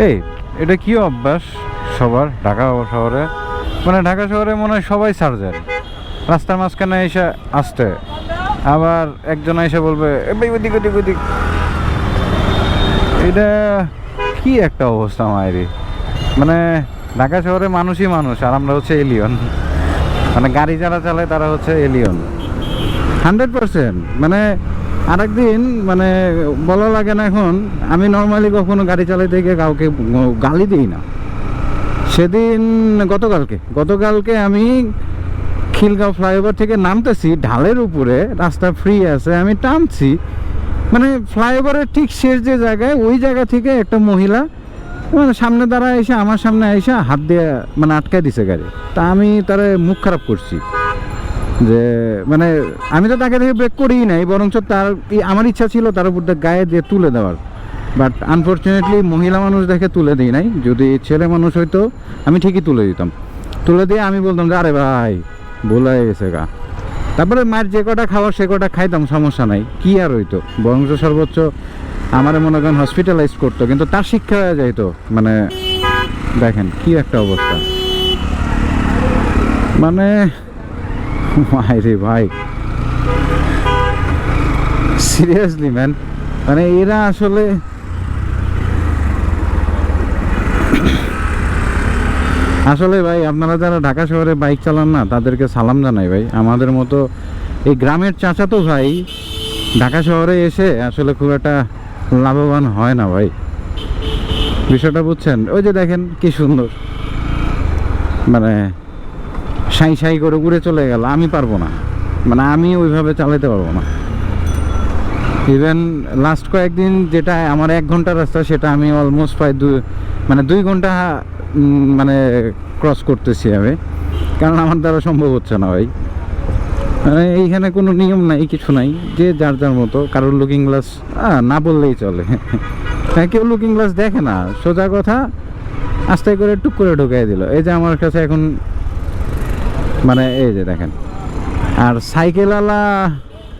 এই, এটা কি অভ্যাস সবার, ঢাকা শহরে? মানে ঢাকা শহরে মনে হয় সবাই সার্জার। রাস্তার মাঝখানে এসে আসতে। আবার একজন এসে বলবে, "এ ভাই, ওদিক ওদিক ওদিক। এটা কি একটা অবস্থা মায়েরি মানে ঢাকা শহরে মানুষই মানুষ, আর আমরা হচ্ছে এলিয়ন মানে গাড়ি যারা চালায়, তারা হচ্ছে এলিয়ন হান্ড্রেড পার্সেন্ট মানে আরেকদিন মানে বলা লাগে না এখন, আমি নর্মালি কখনো গাড়ি চালাইতে গিয়ে কাউকে গালি দিই না। সেদিন, গতকালকে গতকালকে আমি খিলগাঁও ফ্লাইওভার থেকে নামতেছি, ঢালের উপরে, রাস্তা ফ্রি আছে, আমি টানছি। মানে ফ্লাইওভারের ঠিক শেষ যে জায়গায়, ওই জায়গা থেকে একটা মহিলা মানে সামনে দ্বারা এসে, আমার সামনে এসে হাত দিয়ে মানে আটকায় দিছে গাড়ি। তা আমি তার মুখ খারাপ করছি। যে মানে আমি তো তাকে দেখে ব্রেক করিই নাই, বরঞ্চ তার আমার ইচ্ছা ছিল তার উপর গায়ে দিয়ে তুলে দেওয়ার। বাট আনফর্চুনেটলি মহিলা মানুষ দেখে তুলে দিই নাই। যদি ছেলে মানুষ হইতো, আমি ঠিকই তুলে দিতাম। তুলে দিয়ে আমি বলতাম যে, আরে ভাই, ভুল গেছে গা। তারপরে মায়ের যে কটা খাওয়ার, সে কটা খাইতাম, সমস্যা নাই। কি আর হইতো? বরঞ্চ সর্বোচ্চ আমার মনে করেন হসপিটালাইজ করতো। কিন্তু তার শিক্ষা হয়ে যাইতো। মানে দেখেন কি একটা অবস্থা। মানে ভাই রে ভাই। সিরিয়াসলি ম্যান মানে এরা আসলে আসলে ভাই, আপনারা যারা ঢাকা শহরে বাইক চালান না, তাদেরকে সালাম জানাই ভাই। আমাদের মতো এই গ্রামের চাচা তো ভাই, ঢাকা শহরে এসে আসলে খুব একটা লাভবান হয় না ভাই। বিষয়টা বুঝছেন? ওই যে দেখেন কি সুন্দর। মানে সাই সাই করে উড়ে চলে গেল, আমি পারব না। মানে আমি ওইভাবে চালাতে পারব না। ইভেন লাস্ট কয়েকদিন যেটা আমার এক ঘণ্টা রাস্তা, সেটা আমি অলমোস্ট প্রায় দুই মানে দুই ঘণ্টা মানে ক্রস করতেছি আমি। কারণ আমার দ্বারা সম্ভব হচ্ছে না ভাই। মানে এইখানে কোনো নিয়ম নাই, কিছু নাই। যে যার যার মতো, কারোর লুকিং গ্লাস না বললেই চলে। হ্যাঁ কেউ লুকিং গ্লাস দেখে না। সোজা কথা, আস্তে করে টুক করে ঢুকাই দিল। এই যে আমার কাছে এখন মানে এই যে দেখেন। আর সাইকেলওয়ালা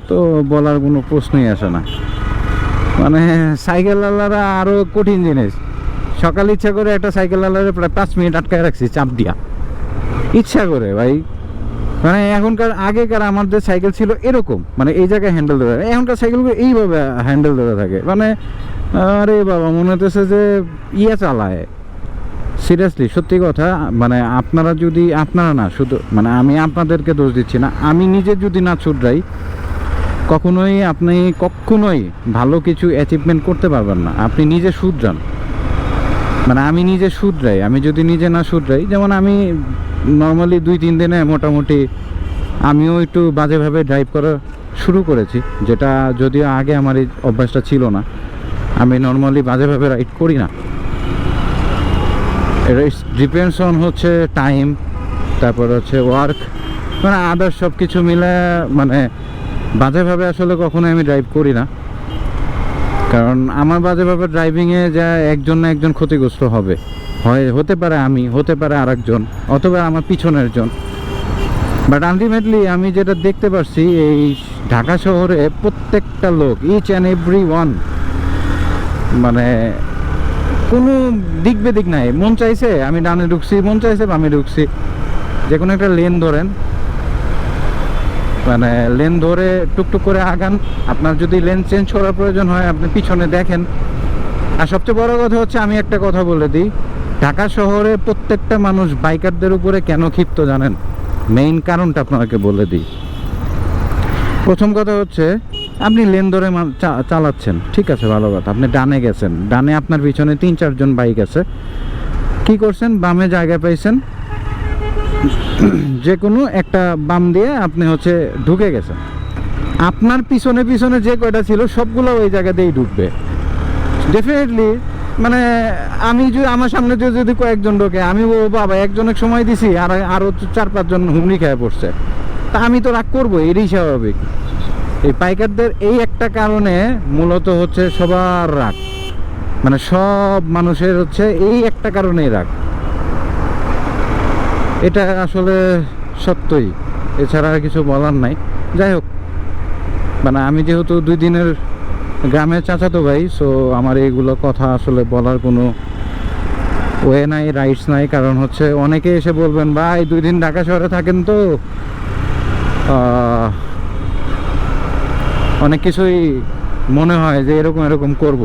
তো বলার কোনো প্রশ্নই আসে না। মানে সাইকেলওয়ালারা আরও কঠিন জিনিস। সকাল ইচ্ছা করে একটা সাইকেলওয়ালারে প্রায় পাঁচ মিনিট আটকায় রাখছি, চাপ দিয়া। ইচ্ছা করে ভাই। মানে এখনকার, আগেকার আমাদের সাইকেল ছিল এরকম। মানে এই জায়গায় হ্যান্ডেল ধরে এখনকার সাইকেলগুলো এইভাবে হ্যান্ডেল ধরে থাকে। মানে আরে বাবা, মনে হতেছে যে ইয়ে চালায়। সিরিয়াসলি সত্যি কথা মানে আপনারা যদি, আপনারা না, শুধু মানে আমি আপনাদেরকে দোষ দিচ্ছি না, আমি নিজে যদি না ছুটরাই কখনোই আপনি কখনোই ভালো কিছু অ্যাচিভমেন্ট করতে পারবেন না। আপনি নিজে শুধরান। মানে আমি নিজে শুধরাই, আমি যদি নিজে না শুধরাই, যেমন আমি নর্মালি দুই, তিন দিনে মোটামুটি আমিও একটু বাজেভাবে ড্রাইভ করা শুরু করেছি, যেটা যদিও আগে আমার এই অভ্যাসটা ছিল না, আমি নর্মালি বাজেভাবে রাইড করি না। ডিপেন্ডস অন হচ্ছে টাইম, তারপর হচ্ছে ওয়ার্ক। মানে আদার সব কিছু মিলে মানে বাজেভাবে আসলে কখনো আমি ড্রাইভ করি না। কারণ আমার বাজেভাবে ড্রাইভিংয়ে যা একজন না একজন ক্ষতিগ্রস্ত হবে। হয়, হতে পারে আমি, হতে পারে আরেকজন, অথবা আমার পিছনের জন। বাট আলটিমেটলি আমি যেটা দেখতে পাচ্ছি এই ঢাকা শহরে প্রত্যেকটা লোক ইচ অ্যান্ড এভরি ওয়ান মানে কোনো দিক বেদিক নাই। মন চাইছে, আমি ডানে ঢুকছি, মন চাইছে বামে ঢুকছি। যে কোনো একটা লেন ধরেন। মানে লেন ধরে টুকটুক করে আগান। আপনার যদি লেন চেঞ্জ করার প্রয়োজন হয়, আপনি পিছনে দেখেন। আর সবচেয়ে বড় কথা হচ্ছে, আমি একটা কথা বলে দিই। ঢাকা শহরে প্রত্যেকটা মানুষ বাইকারদের উপরে কেন ক্ষিপ্ত জানেন? মেইন কারণটা আপনাকে বলে দিই। প্রথম কথা হচ্ছে আপনি লেন ধরে চালাচ্ছেন। ঠিক আছে, ভালো কথা। আপনি ডানে গেছেন। ডানে আপনার পিছনে তিন, চারজন বাইক আছে। কি করছেন? বামে জায়গা পাইছেন যে কোনো একটা বাম দিয়ে আপনি হচ্ছে ঢুকে গেছেন। আপনার পিছনে পিছনে যে কয়টা ছিল, সবগুলো ওই জায়গা দিয়েই ঢুকবে। ডেফিনেটলি মানে আমি যদি, আমার সামনে যদি কয়েকজন ঢোকে, আমি ও বাবা একজনের সময় দিছি, আর আরও চার, পাঁচজন হুমড়ি খেয়ে পড়ছে। তা আমি তো রাগ করব, এটাই স্বাভাবিক। এই পাইকারদের এই একটা কারণে মূলত হচ্ছে সবার রাগ। মানে সব মানুষের হচ্ছে এই একটা কারণেই রাগ। এটা আসলে সত্যই, এছাড়া আর কিছু বলার নাই। যাই হোক মানে আমি যেহেতু দুই দিনের গ্রামের চাচাতো ভাই সো আমার এইগুলো কথা আসলে বলার কোনো ওয়ে নাই রাইটস নাই। কারণ হচ্ছে অনেকে এসে বলবেন, ভাই, দুই দিন ঢাকা শহরে থাকেন তো? অনেক কিছুই মনে হয় যে এরকম এরকম করব।